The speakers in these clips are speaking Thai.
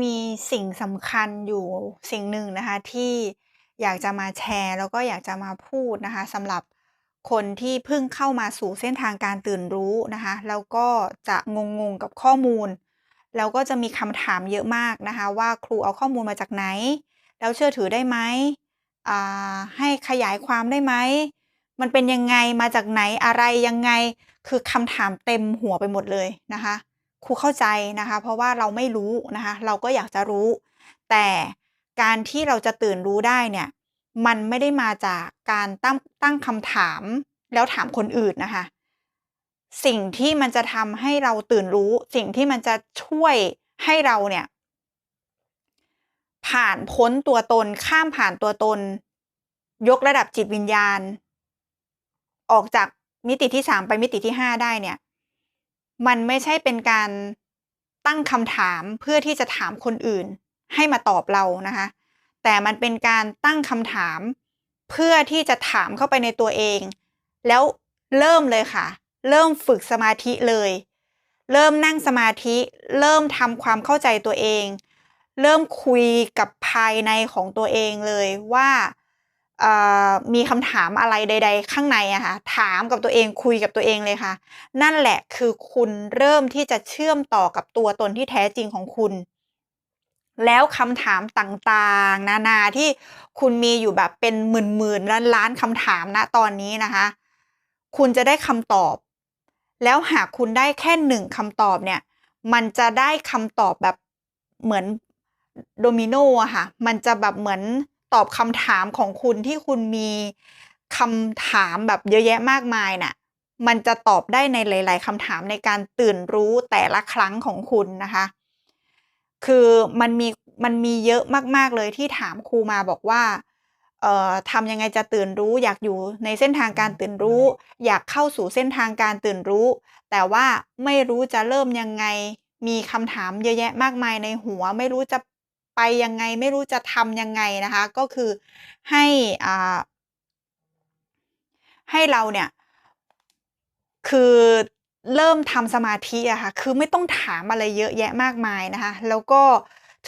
มีสิ่งสำคัญอยู่สิ่งหนึ่งนะคะที่อยากจะมาแชร์ แล้วก็อยากจะมาพูดนะคะสำหรับคนที่เพิ่งเข้ามาสู่เส้นทางการตื่นรู้นะคะแล้วก็จะงงๆกับข้อมูล แล้วก็จะมีคำถามเยอะมากนะคะ ว่าครูเอาข้อมูลมาจากไหน แล้วเชื่อถือได้ไหมอ่าให้ขยายความได้ไหมมันเป็นยังไงมาจากไหนอะไรยังไง คือคำถามเต็มหัวไปหมดเลยนะคะ ครูเข้าใจนะคะ เพราะว่าเราไม่รู้นะคะ เราก็อยากจะรู้ แต่การที่เราจะตื่นรู้ได้เนี่ย มันไม่ได้มาจากการตั้งตั้งคำถามแล้วถามคนอื่นนะคะ สิ่งที่มันจะทำให้เราตื่นรู้ สิ่งที่มันจะช่วยให้เราเนี่ย ผ่านพ้นตัวตน ข้ามผ่านตัวตน ยกระดับจิตวิญญาณ ออกจากมิติที่สามไปมิติที่ห้าได้เนี่ย มันไม่ใช่เป็นการตั้งคำถามเพื่อที่จะถามคนอื่น ให้มาตอบเรานะคะ แต่มันเป็นการตั้งคำถาม เพื่อที่จะถามเข้าไปในตัวเอง แล้วเริ่มเลยค่ะ เริ่มฝึกสมาธิเลย เริ่มนั่งสมาธิ เริ่มทำความเข้าใจตัวเอง เริ่มคุยกับภายในของตัวเองเลยว่า มีคำถามอะไรใด ๆ ข้างในอะค่ะถามกับตัวเองคุยกับตัวเองเลยค่ะ นั่นแหละคือคุณเริ่มที่จะเชื่อมต่อกับตัวตนที่แท้จริงของคุณ แล้วคำถามต่างๆ นานาที่คุณมีอยู่แบบเป็นหมื่นๆล้านล้านคำถามณตอนนี้นะคะ คุณจะได้คำตอบ แล้วหากคุณได้แค่หนึ่งคำตอบเนี่ย มันจะได้คำตอบแบบเหมือนโดมิโนอะค่ะ มันจะแบบเหมือน ตอบคำถามของคุณที่คุณมีคำถามแบบเยอะแยะมากมายน่ะมันจะตอบได้ในหลาย ๆคำถามในการตื่นรู้แต่ละครั้งของคุณนะคะ คือมันมีมันมีเยอะมาก ๆ เลยที่ถามครูมาบอกว่าเอ่อทำยังไงจะตื่นรู้ อยากอยู่ในเส้นทางการตื่นรู้ อยากเข้าสู่เส้นทางการตื่นรู้ แต่ว่าไม่รู้จะเริ่มยังไง มีคำถามเยอะแยะมากมายในหัว ไม่รู้จะ ไปยังไงไม่รู้จะทำยังไงนะคะ ก็คือให้อ่าให้เราเนี่ย คือเริ่มทำสมาธิอะค่ะ คือไม่ต้องถามอะไรเยอะแยะมากมายนะคะ แล้วก็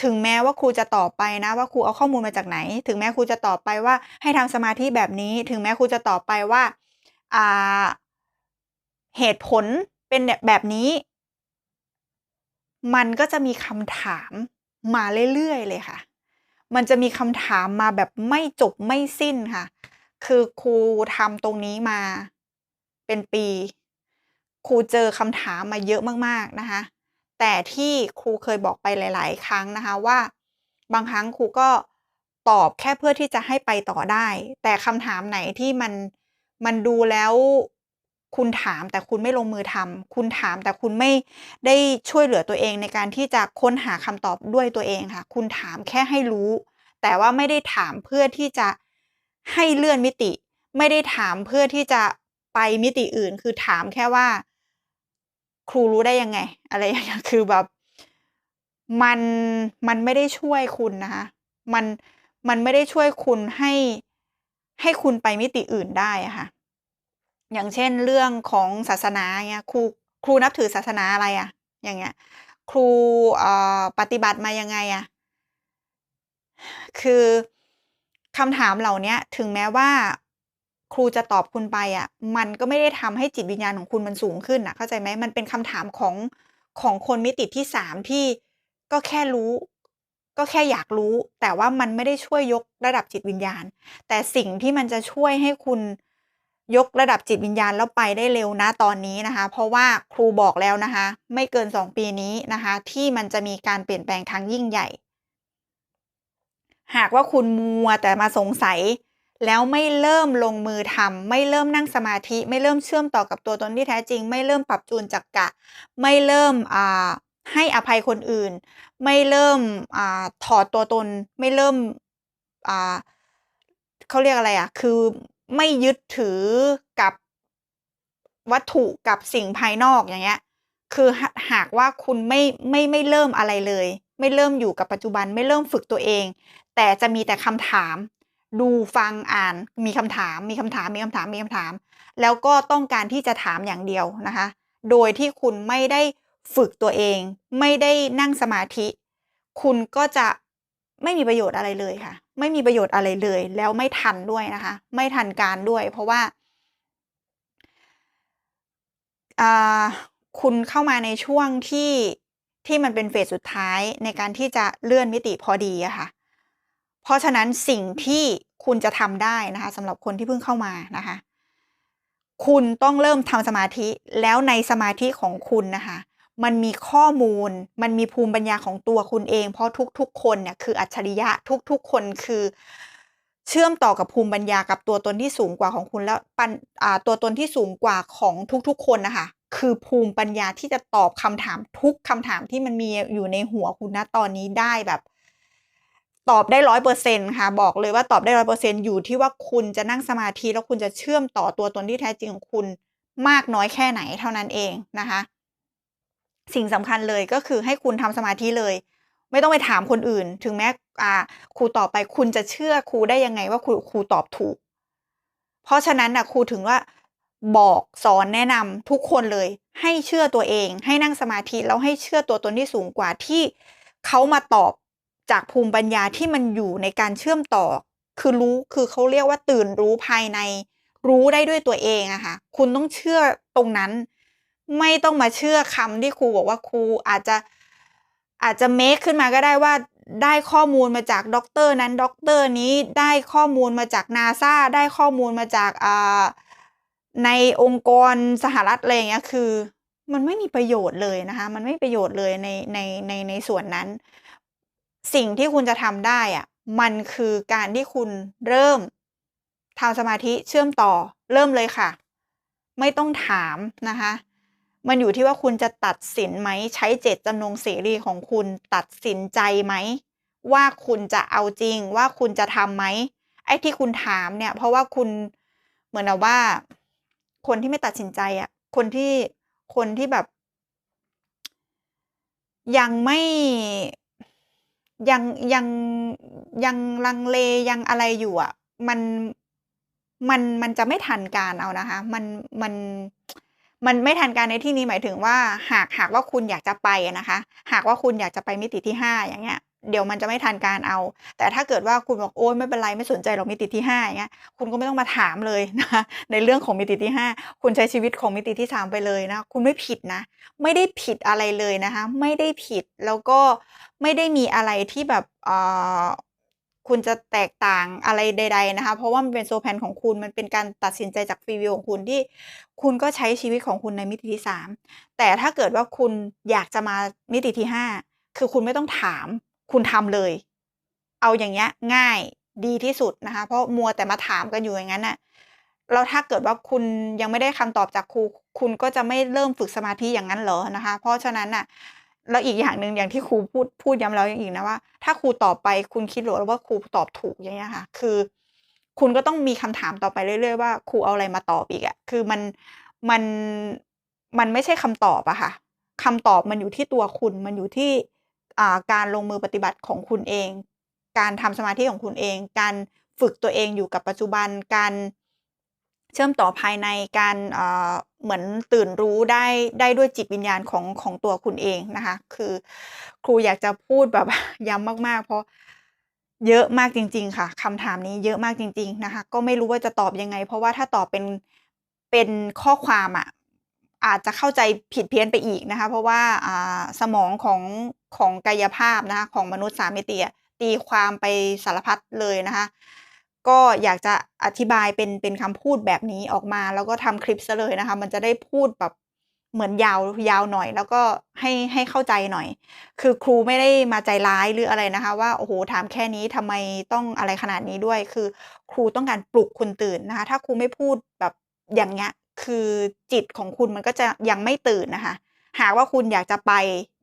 ถึงแม้ว่าครูจะตอบไปนะว่าครูเอาข้อมูลมาจากไหน ถึงแม้ครูจะตอบไปว่าให้ทำสมาธิแบบนี้ ถึงแม้ครูจะตอบไปว่าอ่าเหตุผลเป็นแบบนี้ มันก็จะมีคำถาม มาเรื่อยๆเลยค่ะ มันจะมีคำถามมาแบบไม่จบไม่สิ้นค่ะ คือครูทำตรงนี้มาเป็นปี ครูเจอคำถามมาเยอะมากๆนะคะ แต่ที่ครูเคยบอกไปหลาย ๆ ครั้งนะคะว่า บางครั้งครูก็ตอบแค่เพื่อที่จะให้ไปต่อได้ แต่คำถามไหนที่มันมันดูแล้ว คุณถามแต่คุณไม่ลงมือทำคุณถามแต่คุณไม่ได้ช่วยเหลือตัวเองในการที่จะค้นหาคำตอบด้วยตัวเองค่ะ คุณถามแค่ให้รู้ แต่ว่าไม่ได้ถามเพื่อที่จะให้เลื่อนมิติ ไม่ได้ถามเพื่อที่จะไปมิติอื่น คือถามแค่ว่า ครูรู้ได้ยังไง อะไรอย่างเงี้ยคือแบบ มันมันไม่ได้ช่วยคุณนะคะมันมันไม่ได้ช่วยคุณให้ให้คุณไปมิติอื่นได้อะค่ะ อย่างเช่นเรื่องของศาสนาเงี้ยครูครูนับถือศาสนาอะไรอะอย่างเงี้ยครูปฏิบัติมายังไงอะคือคำถามเหล่านี้ถึงแม้ว่าครูจะตอบคุณไปอะมันก็ไม่ได้ทำให้จิตวิญญาณของคุณมันสูงขึ้นอะเข้าใจไหมมันเป็นคำถามของของคนมิติที่สามที่ก็แค่รู้ ก็แค่อยากรู้ แต่ว่ามันไม่ได้ช่วยยกระดับจิตวิญญาณ แต่สิ่งที่มันจะช่วยให้คุณ ยกระดับจิตวิญญาณแล้วไปได้เร็วนะตอนนี้นะคะ เพราะว่าครูบอกแล้วนะคะ ไม่เกิน 2 ปีนี้นะคะ ที่มันจะมีการเปลี่ยนแปลงทางยิ่งใหญ่ หากว่าคุณมัวแต่มาสงสัย แล้วไม่เริ่มลงมือทำไม่เริ่มนั่งสมาธิ ไม่เริ่มเชื่อมต่อกับตัวตนที่แท้จริง ไม่เริ่มปรับจูนจักกะ ไม่เริ่มอ่าให้อภัยคนอื่น ไม่เริ่มอ่าถอดตัวตน ไม่เริ่มอ่าเขาเรียกอะไรอะ คือ ไม่ยึดถือกับวัตถุกับสิ่งภายนอกอย่างเงี้ย คือหากว่าคุณไม่ไม่ไม่เริ่มอะไรเลย ไม่เริ่มอยู่กับปัจจุบันไม่เริ่มฝึกตัวเอง แต่จะมีแต่คำถาม ดูฟังอ่านมีคำถาม มีคำถามมีคำถามมีคำถาม แล้วก็ต้องการที่จะถามอย่างเดียวนะคะ โดยที่คุณไม่ได้ฝึกตัวเอง ไม่ได้นั่งสมาธิ คุณก็จะไม่มีประโยชน์อะไรเลยค่ะ ไม่มีประโยชน์อะไรเลย แล้วไม่ทันด้วยนะคะ ไม่ทันการด้วย เพราะว่าคุณเข้ามาในช่วงที่ที่มันเป็นเฟสสุดท้ายในการที่จะเลื่อนมิติพอดีอะค่ะ เพราะฉะนั้นสิ่งที่คุณจะทำได้นะคะสำหรับคนที่เพิ่งเข้ามานะคะ คุณต้องเริ่มทำสมาธิแล้วในสมาธิของคุณนะคะ มันมีข้อมูล มันมีภูมิปัญญาของตัวคุณเอง เพราะทุกๆ คนเนี่ยคืออัจฉริยะทุกๆ คนคือ เชื่อมต่อกับภูมิปัญญากับตัวตนที่สูงกว่าของคุณแล้วปัญอ่าตัวตนที่สูงกว่าของทุกๆ คนนะคะคือภูมิปัญญาที่จะตอบคำถามทุกคำถามที่มันมีอยู่ในหัวคุณณตอนนี้ได้แบบ ตอบได้100%ค่ะ บอกเลยว่าตอบได้100%อยู่ที่ว่าคุณจะนั่งสมาธิแล้วคุณจะเชื่อมต่อตัวตนที่แท้จริงของคุณมากน้อยแค่ไหนเท่านั้นเองนะคะ สิ่งสำคัญเลยก็คือให้คุณทำสมาธิเลย ไม่ต้องไปถามคนอื่น ถึงแม้อ่าครูตอบไปคุณจะเชื่อครูได้ยังไงว่าครูครูตอบถูก เพราะฉะนั้นน่ะครูถึงว่าบอกสอนแนะนำทุกคนเลย ให้เชื่อตัวเอง ให้นั่งสมาธิแล้วให้เชื่อตัวตนที่สูงกว่าที่เขามาตอบจากภูมิปัญญาที่มันอยู่ในการเชื่อมต่อ คือรู้คือเขาเรียกว่าตื่นรู้ภายใน รู้ได้ด้วยตัวเองอะค่ะคุณต้องเชื่อตรงนั้น ไม่ต้องมาเชื่อคำที่ครูบอกว่าครูอาจจะอาจจะเมกขึ้นมาก็ได้ว่าได้ข้อมูลมาจากด็อกเตอร์นั้นด็อกเตอร์นี้ได้ข้อมูลมาจาก NASA ได้ข้อมูลมาจากในองค์กรสหรัฐอะไรอย่างเงี้ยคือ มันไม่มีประโยชน์เลยนะคะ มันไม่มีประโยชน์เลยในในในในส่วนนั้น สิ่งที่คุณจะทำได้อะมันคือการที่คุณเริ่มทำสมาธิเชื่อมต่อเริ่มเลยค่ะ ไม่ต้องถามนะคะ มันอยู่ที่ว่าคุณจะตัดสินไหม ใช้เจตจำนงเสรีของคุณตัดสินใจไหม ว่าคุณจะเอาจริงว่าคุณจะทำไหมไอ้ที่คุณถามเนี่ย เพราะว่าคุณเหมือนกับว่า คนที่ไม่ตัดสินใจอะคนที่คนที่แบบ ยังไม่ยังยังยังลังเลยังอะไรอยู่อะมันมันมันจะไม่ทันการเอานะคะ มันมัน มันไม่ทันการในที่นี้หมายถึงว่า หากหากว่าคุณอยากจะไปนะคะ หากว่าคุณอยากจะไปมิติที่ 5 อย่างเงี้ยเดี๋ยวมันจะไม่ทันการเอา แต่ถ้าเกิดว่าคุณบอกโอ๊ยไม่เป็นไรไม่สนใจหรอกมิติที่5อย่างเงี้ยคุณก็ไม่ต้องมาถามเลยนะคะในเรื่องของมิติที่ 5 คุณใช้ชีวิตของมิติที่ 3 ไปเลยนะคุณไม่ผิดนะ ไม่ได้ผิดอะไรเลยนะคะ ไม่ได้ผิดแล้วก็ไม่ได้มีอะไรที่แบบอ่า คุณจะแตกต่างอะไรใด ๆนะคะ เพราะว่ามันเป็นโซแพนของคุณมันเป็นการตัดสินใจจาก Free Will ของคุณที่คุณก็ใช้ชีวิตของคุณในมิติที่ 3 แต่ถ้าเกิดว่าคุณอยากจะมามิติที่ 5 คือคุณไม่ต้องถามคุณทำเลย เอาอย่างเงี้ยง่ายดีที่สุดนะคะ เพราะมัวแต่มาถามกันอยู่อย่างงั้นน่ะแล้วถ้าเกิดว่าคุณยังไม่ได้คำตอบจากครู คุณก็จะไม่เริ่มฝึกสมาธิอย่างงั้นเหรอ?นะคะ เพราะฉะนั้นน่ะ แล้วอีกอย่างหนึ่งอย่างที่ครูพูดพูดย้ำแล้วอย้ำอีกนะว่า ถ้าครูตอบไปคุณคิดหรือว่าครูตอบถูกอย่างเงี้ยค่ะ คือ คุณก็ต้องมีคำถามต่อไปเรื่อยๆว่าครูเอาอะไรมาตอบอีกอะคือมันมันมันไม่ใช่คำตอบอะค่ะคำตอบมันอยู่ที่ตัวคุณมันอยู่ที่การลงมือปฏิบัติของคุณเอง การทำสมาธิของคุณเอง การฝึกตัวเองอยู่กับปัจจุบันการ เชื่อมต่อภายในการเหมือนตื่นรู้ได้ได้ด้วยจิตวิญญาณของของตัวคุณเองนะคะ คือครูอยากจะพูดแบบย้ำมากๆ เพราะเยอะมากจริง ๆ ค่ะคำถามนี้เยอะมากจริง ๆนะคะ ก็ไม่รู้ว่าจะตอบยังไง เพราะว่าถ้าตอบเป็นเป็นข้อความอะอาจจะเข้าใจผิดเพี้ยนไปอีกนะคะ เพราะว่าสมองของของกายภาพนะคะของมนุษย์3มิติตีความไปสารพัดเลยนะคะ ก็อยากจะอธิบายเป็นเป็นคำพูดแบบนี้ออกมา แล้วก็ทำคลิปเสียเลยนะคะ มันจะได้พูดแบบเหมือนยาวยาวหน่อย แล้วก็ให้ให้เข้าใจหน่อย คือครูไม่ได้มาใจร้ายหรืออะไรนะคะ ว่าโอ้โฮถามแค่นี้ทำไมต้องอะไรขนาดนี้ด้วย คือครูต้องการปลุกคุณตื่นนะคะ ถ้าครูไม่พูดแบบอย่างเงี้ยคือจิตของคุณมันก็จะยังไม่ตื่นนะคะ หากว่าคุณอยากจะไป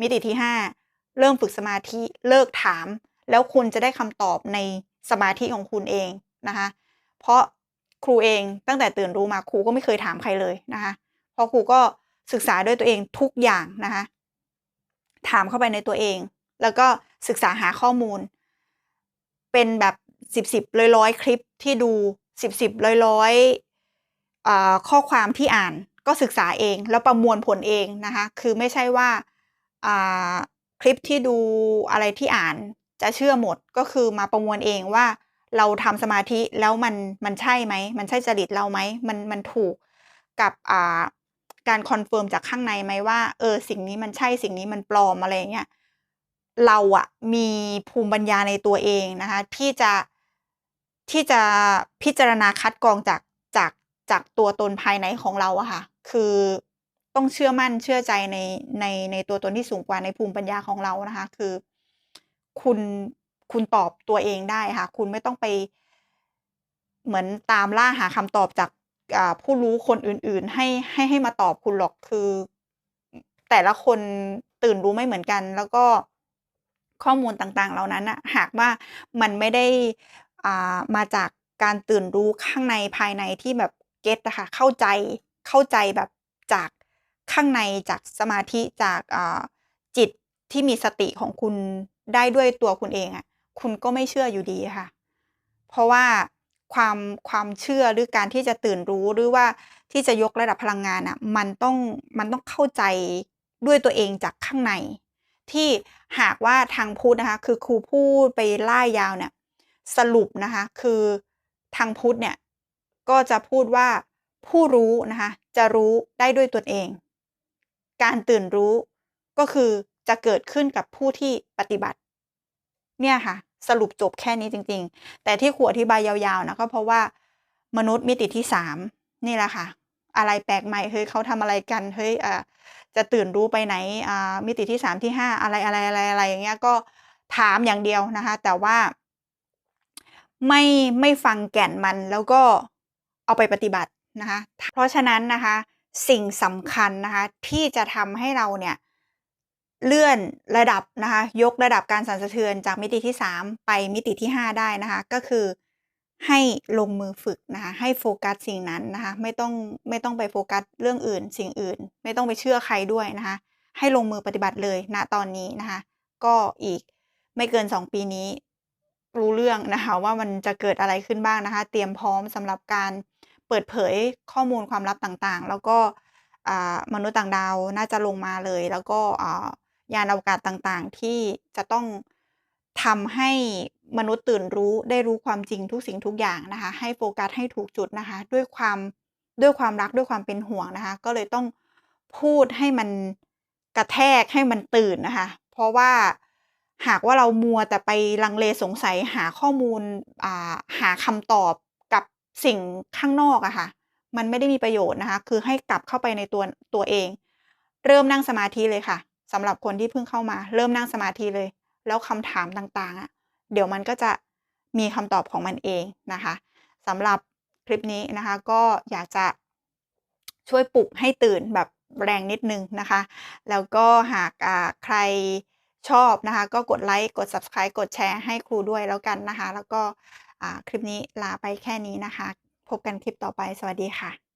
มิติที่ 5 เริ่มฝึกสมาธิเลิกถาม แล้วคุณจะได้คำตอบในสมาธิของคุณเอง นะคะ เพราะครูเองตั้งแต่ตื่นรู้มาครูก็ไม่เคยถามใครเลยนะคะเพราะครูก็ศึกษาด้วยตัวเองทุกอย่างนะคะถามเข้าไปในตัวเอง แล้วก็ศึกษาหาข้อมูล เป็นแบบสิบๆร้อยๆคลิปที่ดูสิบๆร้อยๆอ่าข้อความที่อ่านก็ศึกษาเองแล้วประมวลผลเองนะคะคือไม่ใช่ว่าคลิปที่ดูอะไรที่อ่านจะเชื่อหมดก็คือมาประมวลเองว่า เราทำสมาธิแล้วมันมันใช่ไหม มันใช่จริตเราไหม มันมันถูกกับอ่าการคอนเฟิร์มจากข้างในไหมว่าเออสิ่งนี้มันใช่สิ่งนี้มันปลอมอะไรเงี้ยเราอะมีภูมิปัญญาในตัวเองนะคะที่จะที่จะพิจารณาคัดกรองจากจากจากตัวตนภายในของเราอะค่ะ คือต้องเชื่อมั่นเชื่อใจในในในตัวตนที่สูงกว่าในภูมิปัญญาของเรานะคะ คือ คุณ คุณตอบตัวเองได้ค่ะ คุณไม่ต้องไป เหมือนตามล่าหาคำตอบจากผู้รู้คนอื่น ๆ ให้ให้ให้มาตอบคุณหรอกคือ แต่ละคนตื่นรู้ไม่เหมือนกัน แล้วก็ข้อมูลต่างๆ เหล่านั้นอะหากว่ามันไม่ได้อ่ามาจากการตื่นรู้ข้างในภายในที่แบบเก็ตนะคะเข้าใจเข้าใจแบบจากข้างในจากสมาธิจากจิตที่มีสติของคุณได้ด้วยตัวคุณเองอะ คุณก็ไม่เชื่ออยู่ดีค่ะ เพราะว่าความความเชื่อหรือการที่จะตื่นรู้หรือว่าที่จะยกระดับพลังงานอะมันต้องมันต้องเข้าใจด้วยตัวเองจากข้างใน ที่หากว่าทางพุทธนะคะ คือครูพูดไปล่ายาวเนี่ยสรุปนะคะ คือทางพุทธเนี่ยก็จะพูดว่าผู้รู้นะคะ จะรู้ได้ด้วยตนเอง การตื่นรู้ก็คือจะเกิดขึ้นกับผู้ที่ปฏิบัติ เนี่ยค่ะ สรุปจบแค่นี้จริง ๆ แต่ที่ขวอธิบายยาวๆนะก็เพราะว่ามนุษย์มิติที่สามนี่แหละค่ะ อะไรแปลกใหม่เฮ้ยเขาทำอะไรกันเฮ้ยอ่าจะตื่นรู้ไปไหนอ่ามิติที่สามที่ห้าอะไรอะไรอะไรอะไรอย่างเงี้ยก็ถามอย่างเดียวนะคะ แต่ว่า ไม่ไม่ฟังแก่นมันแล้วก็เอาไปปฏิบัตินะคะ เพราะฉะนั้นนะคะ สิ่งสำคัญนะคะ ที่จะทำให้เราเนี่ย เลื่อนระดับนะคะ ยกระดับการสั่นสะเทือนจากมิติที่สามไปมิติที่ห้าได้นะคะ ก็คือให้ลงมือฝึกนะคะ ให้โฟกัสสิ่งนั้นนะคะ ไม่ต้องไม่ต้องไปโฟกัสเรื่องอื่น สิ่งอื่น ไม่ต้องไปเชื่อใครด้วยนะคะ ให้ลงมือปฏิบัติเลยณตอนนี้นะคะ ก็อีกไม่เกินสองปีนี้ รู้เรื่องนะคะ ว่ามันจะเกิดอะไรขึ้นบ้างนะคะ เตรียมพร้อมสำหรับการเปิดเผยข้อมูลความลับต่างๆ แล้วก็มนุษย์ต่างดาวน่าจะลงมาเลย แล้วก็ ยานอวกาศต่างๆ ที่จะต้องทำให้มนุษย์ตื่นรู้ได้รู้ความจริงทุกสิ่งทุกอย่างนะคะ ให้โฟกัสให้ถูกจุดนะคะ ด้วยความด้วยความรักด้วยความเป็นห่วงนะคะ ก็เลยต้องพูดให้มันกระแทกให้มันตื่นนะคะ เพราะว่าหากว่าเรามัวแต่ไปลังเลสงสัยหาข้อมูลาหาคำตอบกับสิ่งข้างนอกอะค่ะ มันไม่ได้มีประโยชน์นะคะ คือให้กลับเข้าไปในตัวตัวเอง เริ่มนั่งสมาธิเลยค่ะ สำหรับคนที่เพิ่งเข้ามา เริ่มนั่งสมาธิเลย แล้วคำถามต่างๆอะเดี๋ยวมันก็จะมีคำตอบของมันเองนะคะสำหรับคลิปนี้นะคะก็อยากจะช่วยปลุกให้ตื่นแบบแรงนิดนึงนะคะ แล้วก็หากใครชอบนะคะ ก็กดไลค์กด subscribe กดแชร์ให้ครูด้วยแล้วกันนะคะ แล้วก็คลิปนี้ลาไปแค่นี้นะคะ พบกันคลิปต่อไปสวัสดีค่ะ